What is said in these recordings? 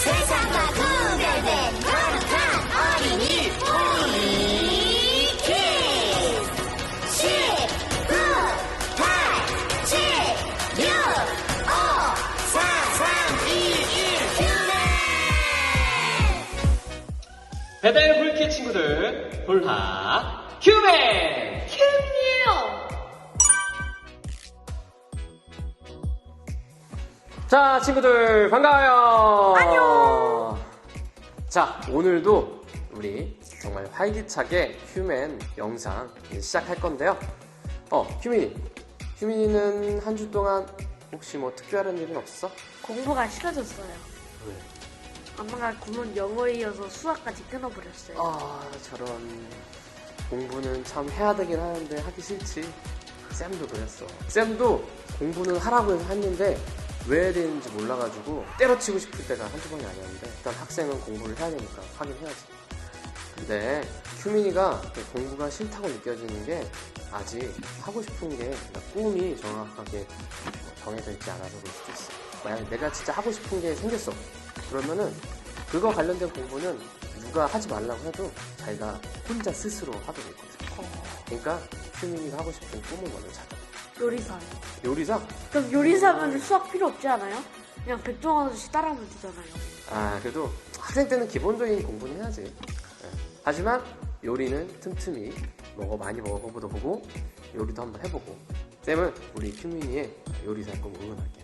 세상과 구별된 거룩한 어린이 우리 키즈 10, 9, 8, 7, 6, 5, 4, 3, 2, 1 휴먼 배달 불키 친구들 볼하 휴맨 큐이에요. 자 친구들 반가워요 안녕. 자 오늘도 우리 정말 활기차게 휴맨 영상 시작할 건데요 어 휴민이 휴민이는 한 주 동안 혹시 뭐 특별한 일은 없었어? 공부가 싫어졌어요. 왜? 엄마가 구문 영어에 이어서 수학까지 끊어버렸어요. 아 저런 공부는 참 해야 되긴 하는데 하기 싫지 쌤도 그랬어 쌤도 공부는 하라고 해서 했는데 왜 해야 되는지 몰라가지고 때려치고 싶을 때가 한두 번이 아니었는데 일단 학생은 공부를 해야 되니까 하긴 해야지. 근데 휴민이가 공부가 싫다고 느껴지는 게 아직 하고 싶은 게 그러니까 꿈이 정확하게 정해져 있지 않아서 그럴 수도 있어. 만약에 내가 진짜 하고 싶은 게 생겼어. 그러면은 그거 관련된 공부는 누가 하지 말라고 해도 자기가 혼자 스스로 하게 되거든 그러니까 휴민이가 하고 싶은 꿈을 먼저 찾아 요리사. 요리사? 그럼 요리사면 수학 필요 없지 않아요? 그냥 백종원 아저씨 따라하면 되잖아요. 아 그래도 학생 때는 기본적인 공부는 해야지 예. 하지만 요리는 틈틈이 먹어 많이 먹어보도 보고 요리도 한번 해보고 쌤은 우리 휴민이의 요리사의 꿈 응원할게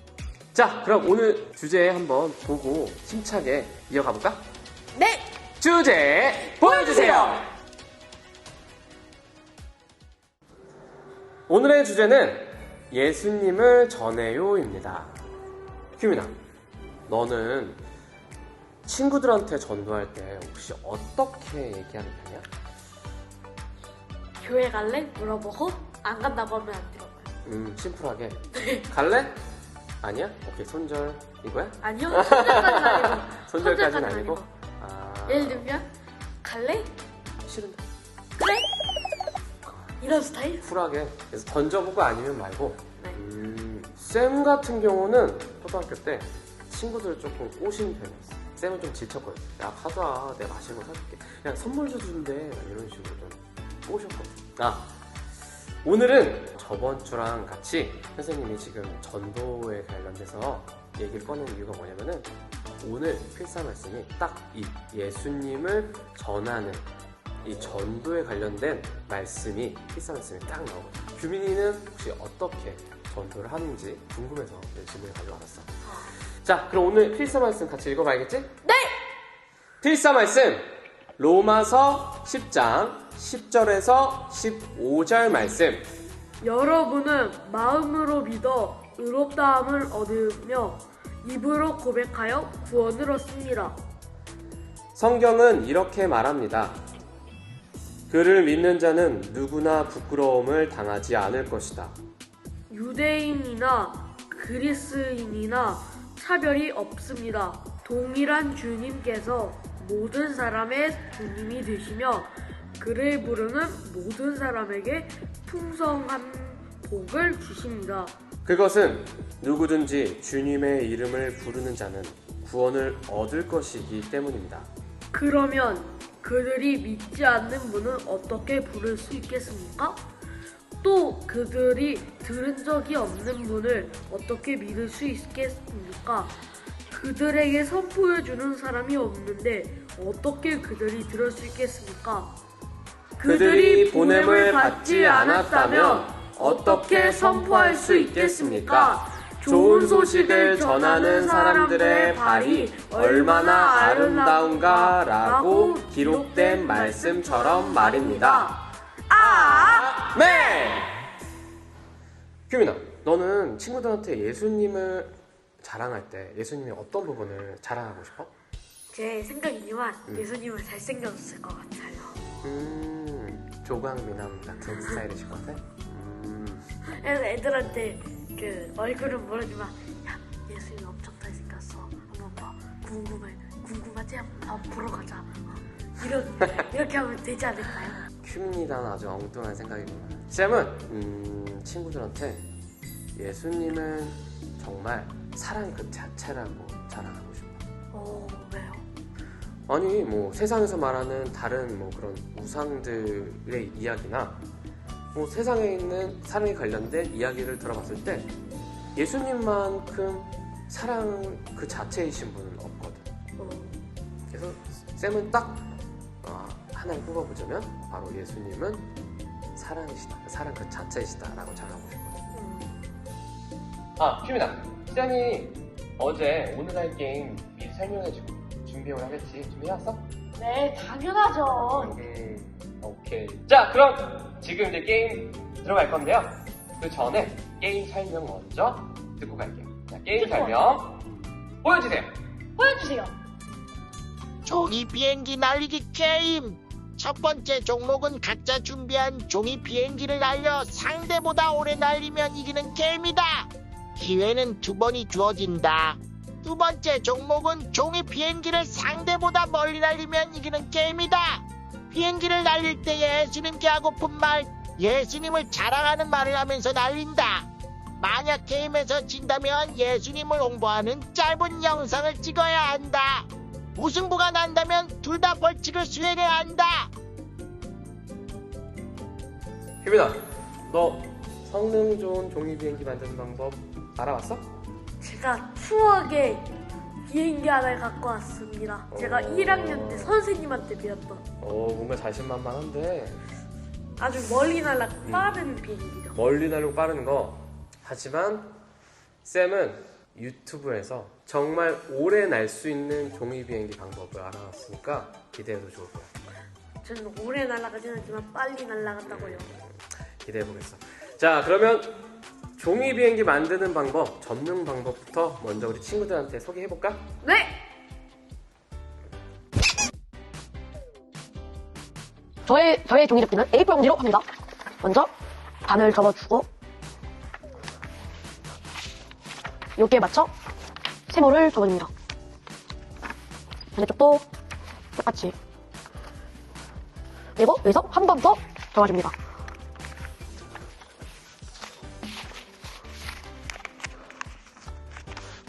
자 그럼 오늘 주제 한번 보고 힘차게 이어가 볼까? 네. 주제 보여주세요. 오늘의 주제는 예수님을 전해요입니다. 휴민아, 너는 친구들한테 전도할 때 혹시 어떻게 얘기하는 편이야? 교회 갈래? 물어보고 안 간다고 하면 안 들어가요. 음, 심플하게. 갈래? 아니야? 오케이, 손절. 이거야? 아니요. 손절까지는 아니고. 손절까지는 아니고? 아, 예를 들면 갈래? 이런 스타일? 쿨하게. 그래서 던져보고 아니면 말고. 네. 음, 쌤 같은 경우는 초등학교 때 친구들을 조금 꼬신 편이었어. 쌤은 좀 지쳤거든. 야, 가자. 내가 맛있는 거 사줄게. 그냥 선물도 준대. 이런 식으로 좀 꼬셨거든. 아, 오늘은 저번 주랑 같이 선생님이 지금 전도에 관련돼서 얘기를 꺼낸 이유가 뭐냐면은 오늘 필사 말씀이 딱 이 예수님을 전하는 이 전도에 관련된 말씀이 필사 말씀이 딱 나오거든요. 규민이는 혹시 어떻게 전도를 하는지 궁금해서 이 질문을 가져와봤어. 자, 그럼 오늘 필사 말씀 같이 읽어봐야겠지? 네. 필사 말씀 로마서 10장 10절에서 15절 말씀. 여러분은 마음으로 믿어 의롭다함을 얻으며 입으로 고백하여 구원을 얻습니다. 성경은 이렇게 말합니다. 그를 믿는 자는 누구나 부끄러움을 당하지 않을 것이다. 유대인이나 그리스인이나 차별이 없습니다. 동일한 주님께서 모든 사람의 주님이 되시며 그를 부르는 모든 사람에게 풍성한 복을 주십니다. 그것은 누구든지 주님의 이름을 부르는 자는 구원을 얻을 것이기 때문입니다. 그러면 그들이 믿지 않는 분은 어떻게 부를 수 있겠습니까? 또 그들이 들은 적이 없는 분을 어떻게 믿을 수 있겠습니까? 그들에게 선포해 주는 사람이 없는데 어떻게 그들이 들을 수 있겠습니까? 그들이 보냄을 받지 않았다면 어떻게 선포할 수 있겠습니까? 좋은 소식을 전하는 사람들의 발이 얼마나 아름다운가 라고 기록된 말씀처럼 말입니다. 아, 네! 규민아, 너는 친구들한테 예수님을 자랑할 때 예수님의 어떤 부분을 자랑하고 싶어? 제 생각이지만 예수님은 잘생겼을 것 같아요. 음, 조광 미남 같은 스타일이실 것 같아? 음, 그래서 애들한테 그 얼굴은 모르지만 야 예수님 엄청 잘생겼어 한번 봐 궁금해 궁금하지 한번 보러 가자 어, 이런 이렇게 하면 되지 않을까요? 큐입니다. 아주 엉뚱한 생각이구나. 쌤은 음, 친구들한테 예수님은 정말 사랑 그 자체라고 자랑하고 싶어. 어, 어, 왜요? 아니 뭐 세상에서 말하는 다른 뭐 그런 우상들의 이야기나 뭐 세상에 있는 사랑에 관련된 이야기를 들어봤을 때 예수님만큼 사랑 그 자체이신 분은 없거든. 어, 그래서 쌤은 딱 어, 하나를 뽑아보자면 바로 예수님은 사랑이시다. 사랑 그 자체이시다라고 자랑하고 싶거든. 음, 아, 휴민아. 쌤이 어제 오늘 할 게임 미리 설명해 주고 준비해오라고 했지. 준비해왔어? 네, 당연하죠. 음, 오케이. 자, 그럼 지금 이제 게임 들어갈 건데요. 그 전에 게임 설명 먼저 듣고 갈게요. 자, 게임 듣고 설명 보여주세요. 보여주세요. 종이 비행기 날리기 게임. 첫 번째 종목은 각자 준비한 종이 비행기를 날려 상대보다 오래 날리면 이기는 게임이다. 기회는 두 번이 주어진다. 두 번째 종목은 종이 비행기를 상대보다 멀리 날리면 이기는 게임이다. 비행기를 날릴 때 예수님께 하고픈 말, 예수님을 자랑하는 말을 하면서 날린다. 만약 게임에서 진다면 예수님을 홍보하는 짧은 영상을 찍어야 한다. 무승부가 난다면 둘 다 벌칙을 수행해야 한다. 휴민아, 너 성능 좋은 종이 비행기 만드는 방법 알아봤어? 제가 추억의 비행기 하나를 갖고 왔습니다. 제가 오. 1학년 때 선생님한테 배웠던 어, 뭔가 자신만만한데 아주 멀리 날아 빠른 비행기죠. 멀리 날고 빠른 거. 하지만 쌤은 유튜브에서 정말 오래 날 수 있는 종이 비행기 방법을 알아봤으니까 기대해도 좋을 거야. 저는 오래 날아가진 않지만 빨리 날아간다고요. 기대해 보겠어. 자, 그러면 종이 비행기 만드는 방법, 접는 방법부터 먼저 우리 친구들한테 소개해 볼까? 네! 저의, 저의 종이 접기는 A4 용지로 합니다. 먼저 반을 접어주고 여기에 맞춰 세모를 접어줍니다. 반대쪽도 똑같이 그리고 여기서 한 번 더 접어줍니다.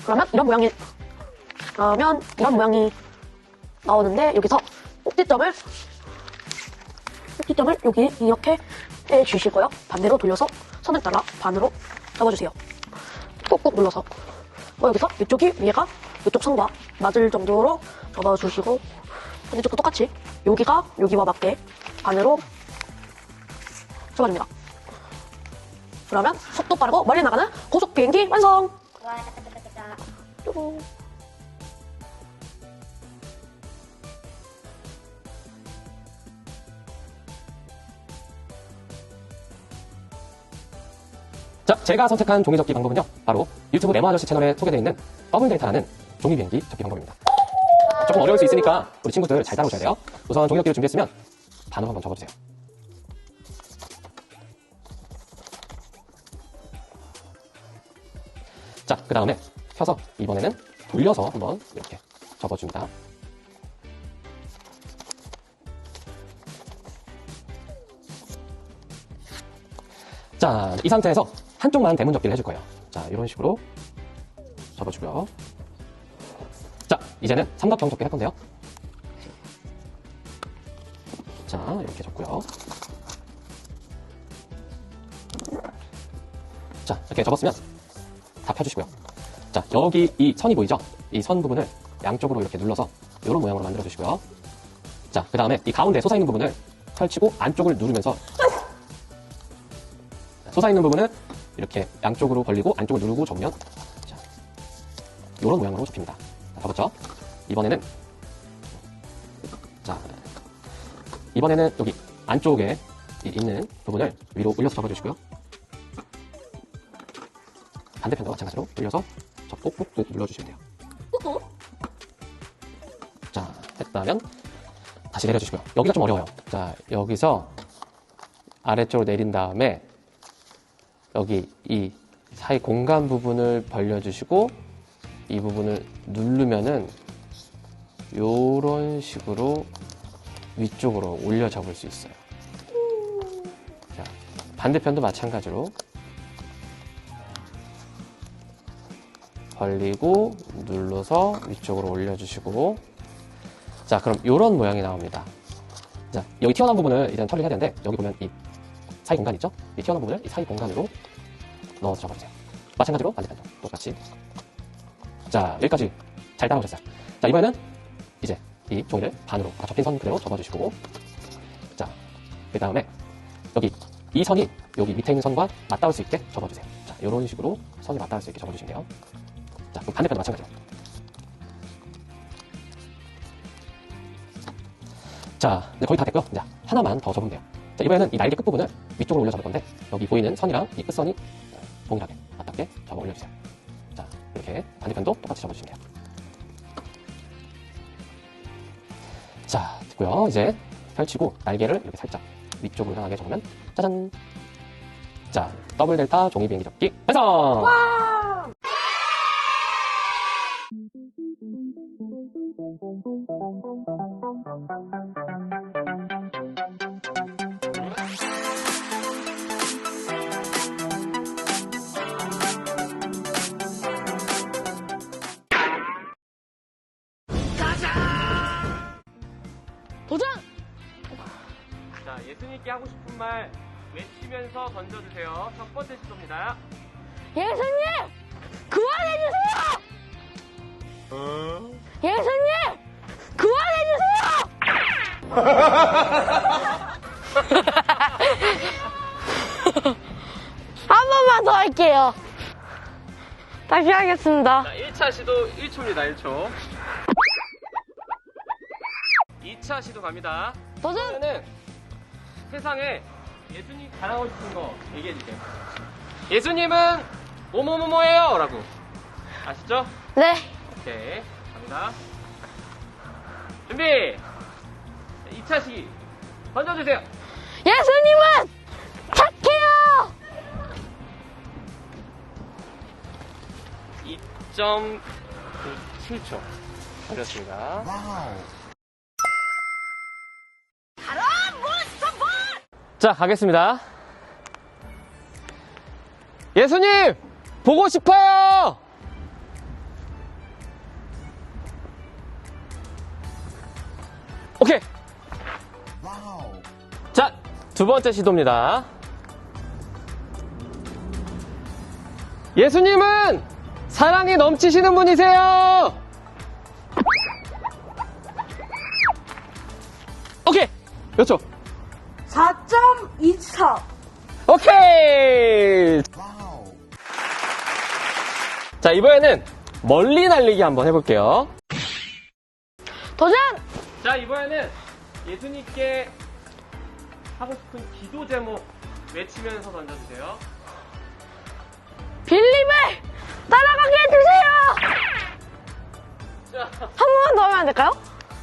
그러면 이런 모양이 그러면 이런 모양이 나오는데 여기서 꼭지점을 꼭지점을 여기 이렇게 빼주시고요. 반대로 돌려서 선을 따라 반으로 접어주세요. 꾹꾹 눌러서 어, 여기서 이쪽이 위에가 이쪽 선과 맞을 정도로 접어주시고 반대쪽도 똑같이 여기가 여기와 맞게 반으로 접어줍니다. 그러면 속도 빠르고 멀리 나가는 고속 비행기 완성! 뾰 자, 제가 선택한 종이 접기 방법은요. 바로 유튜브 네모 아저씨 채널에 소개되어 있는 더블 데이터라는 종이 비행기 접기 방법입니다. 조금 어려울 수 있으니까 우리 친구들 잘 따라오셔야 돼요. 우선 종이 접기를 준비했으면 반으로 한번 접어주세요. 자, 그 다음에 펴서 이번에는 돌려서 한번 이렇게 접어줍니다. 자, 이 상태에서 한쪽만 대문 접기를 해줄 거예요. 자, 이런 식으로 접어주고요. 자, 이제는 삼각형 접기 할 건데요. 자, 이렇게 접고요. 자, 이렇게 접었으면 다 펴주시고요. 자, 여기 이 선이 보이죠? 이 선 부분을 양쪽으로 이렇게 눌러서 이런 모양으로 만들어 주시고요. 자, 그 다음에 이 가운데 솟아있는 부분을 펼치고 안쪽을 누르면서 솟아있는 부분은 이렇게 양쪽으로 벌리고 안쪽을 누르고 접으면 자, 이런 모양으로 접힙니다. 자, 접었죠? 이번에는 자 이번에는 여기 안쪽에 이 있는 부분을 위로 올려서 접어주시고요. 반대편도 마찬가지로 올려서 접고 꾹꾹 눌러주시면 돼요. 꾹꾹. 자, 했다면 다시 내려주시고요. 여기가 좀 어려워요. 자, 여기서 아래쪽으로 내린 다음에 여기 이 사이 공간 부분을 벌려주시고 이 부분을 누르면은 요런 식으로 위쪽으로 올려 잡을 수 있어요. 자, 반대편도 마찬가지로 벌리고 눌러서 위쪽으로 올려주시고 자 그럼 이런 모양이 나옵니다. 자 여기 튀어나온 부분을 이제 처리해야 되는데 여기 보면 이 사이 공간 있죠? 이 튀어나온 부분을 이 사이 공간으로 넣어서 접어주세요. 마찬가지로 반대편도 똑같이 자 여기까지 잘 따라오셨어요. 자 이번에는 이제 이 종이를 반으로 아까 접힌 선 그대로 접어주시고 자 그 다음에 여기 이 선이 여기 밑에 있는 선과 맞닿을 수 있게 접어주세요. 자 이런 식으로 선이 맞닿을 수 있게 접어주시면 돼요. 자 그럼 반대편도 마찬가지로 자 이제 거의 다 됐고요. 이제 하나만 더 접으면 돼요. 자 이번에는 이 날개 끝부분을 위쪽으로 올려 접을 건데 여기 보이는 선이랑 이 끝선이 동일하게 맞닿게 접어 올려주세요. 자 이렇게 반대편도 똑같이 접어주시면 돼요. 자, 됐고요. 이제 펼치고 날개를 이렇게 살짝 위쪽으로 향하게 접으면 짜잔. 자, 더블 델타 종이 비행기 접기 완성! 도전! 자, 예수님께 하고 싶은 말 외치면서 던져주세요. 첫 번째 시도입니다. 예수님! 구원해주세요! 예수님! 한 번만 더 할게요. 다시 하겠습니다. 자, 1차 시도 1초입니다, 1초. 2차 시도 갑니다. 도전! 그러면은 세상에 예수님 자랑하고 싶은 거 얘기해주세요. 예수님은 뭐뭐뭐뭐예요! 라고. 아시죠? 네. 오케이. 갑니다. 준비! 2차 시기. 던져주세요. 예수님은 착해요! 2.97초. 걸렸습니다. 자, 가겠습니다. 예수님! 보고 싶어요! 두 번째 시도입니다. 예수님은 사랑이 넘치시는 분이세요! 오케이! 몇 초? 4.24. 오케이! 자, 이번에는 멀리 날리기 한번 해볼게요. 도전! 자, 이번에는 예수님께 하고 싶은 기도 제목 외치면서 던져주세요. 빌림을 따라가게 해주세요! 자, 한 번만 더 하면 안 될까요?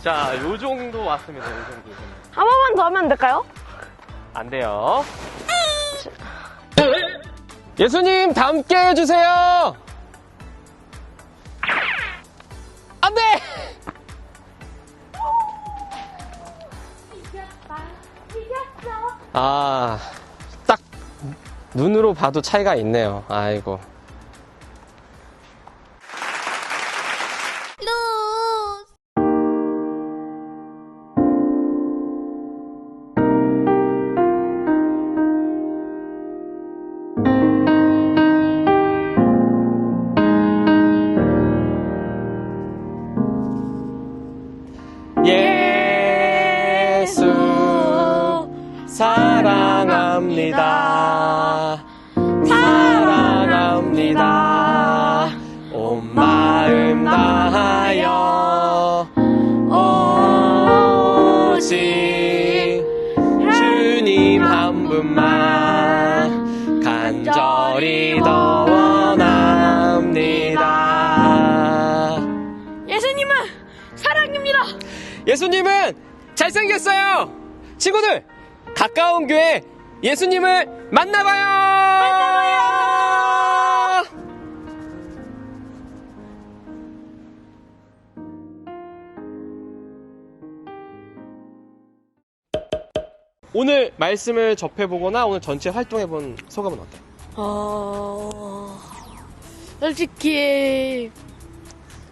자, 요 정도 왔습니다, 요 정도. 한 번만 더 하면 안 될까요? 안 돼요. 예수님, 다 함께 해주세요! 아, 딱 눈으로 봐도 차이가 있네요. 아이고. 한 분만 간절히 더 원합니다. 예수님은 사랑입니다! 예수님은 잘생겼어요! 친구들, 가까운 교회 예수님을! 만나봐요! 오늘 말씀을 접해보거나 오늘 전체 활동해본 소감은 어때요? 어... 솔직히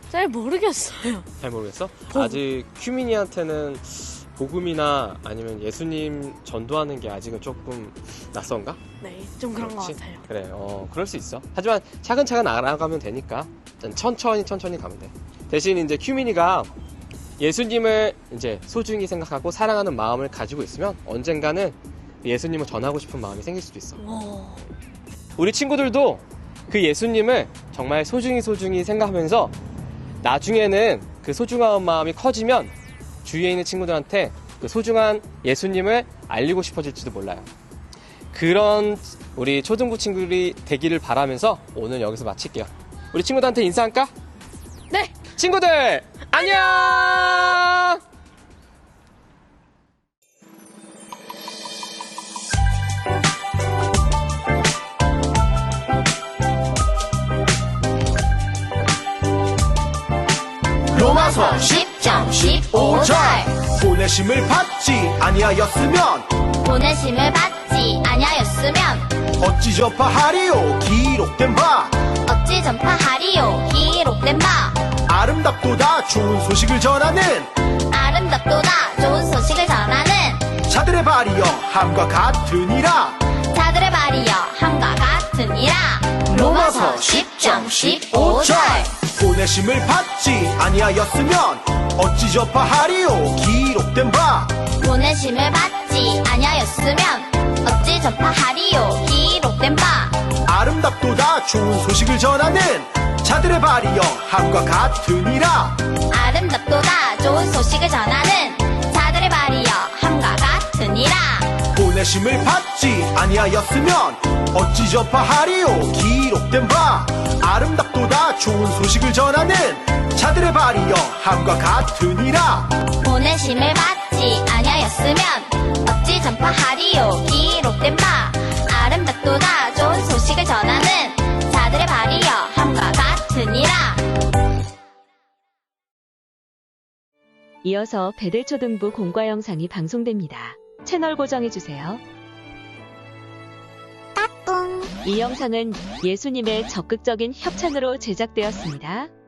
잘 모르겠어요. 잘 모르겠어? 아직 큐민이한테는 복음이나 아니면 예수님 전도하는 게 아직은 조금 낯선가? 네, 좀 그런 것 그렇지? 같아요. 그래, 어, 그럴 수 있어. 하지만 차근차근 알아가면 되니까 천천히 천천히 가면 돼. 대신 이제 큐민이가 예수님을 이제 소중히 생각하고 사랑하는 마음을 가지고 있으면 언젠가는 예수님을 전하고 싶은 마음이 생길 수도 있어. 오, 우리 친구들도 그 예수님을 정말 소중히 소중히 생각하면서 나중에는 그 소중한 마음이 커지면 주위에 있는 친구들한테 그 소중한 예수님을 알리고 싶어질지도 몰라요. 그런 우리 초등부 친구들이 되기를 바라면서 오늘 여기서 마칠게요. 우리 친구들한테 인사할까? 네. 친구들 안녕! 로마서 10장 15절. 보내심을 받지 아니하였으면 보내심을 받지 아니하였으면. 어찌 접하하리요? 기록된 바. 어찌 전파하리요? 기록된 바 아름답도다 좋은 소식을 전하는 아름답도다 좋은 소식을 전하는 자들의 발이여 함과 같으니라. 자들의 발이여 함과 같으니라. 로마서 10장 15절. 보내심을 받지 아니하였으면 어찌 접하하리요? 기록된 바. 보내심을 받지 아니하였으면 어찌 전파하리요? 기록된 바. 아름답도다 좋은 소식을 전하는 자들의 발이 여 함과 같으니라. 아름답도다. 좋은 소식을 전하는 자들의 발이 여 함과 같으니라. 보내심을 받지 아니하였으면 어찌 접하하리요? 기록된 바. 아름답도다. 좋은 소식을 전하는 자들의 발이 여 함과 같으니라. 보내심을 받지 아니하였으면 어찌 전파하리요? 기 이어서 배들초등부 공과 영상이 방송됩니다. 채널 고정해주세요. 이 영상은 예수님의 적극적인 협찬으로 제작되었습니다.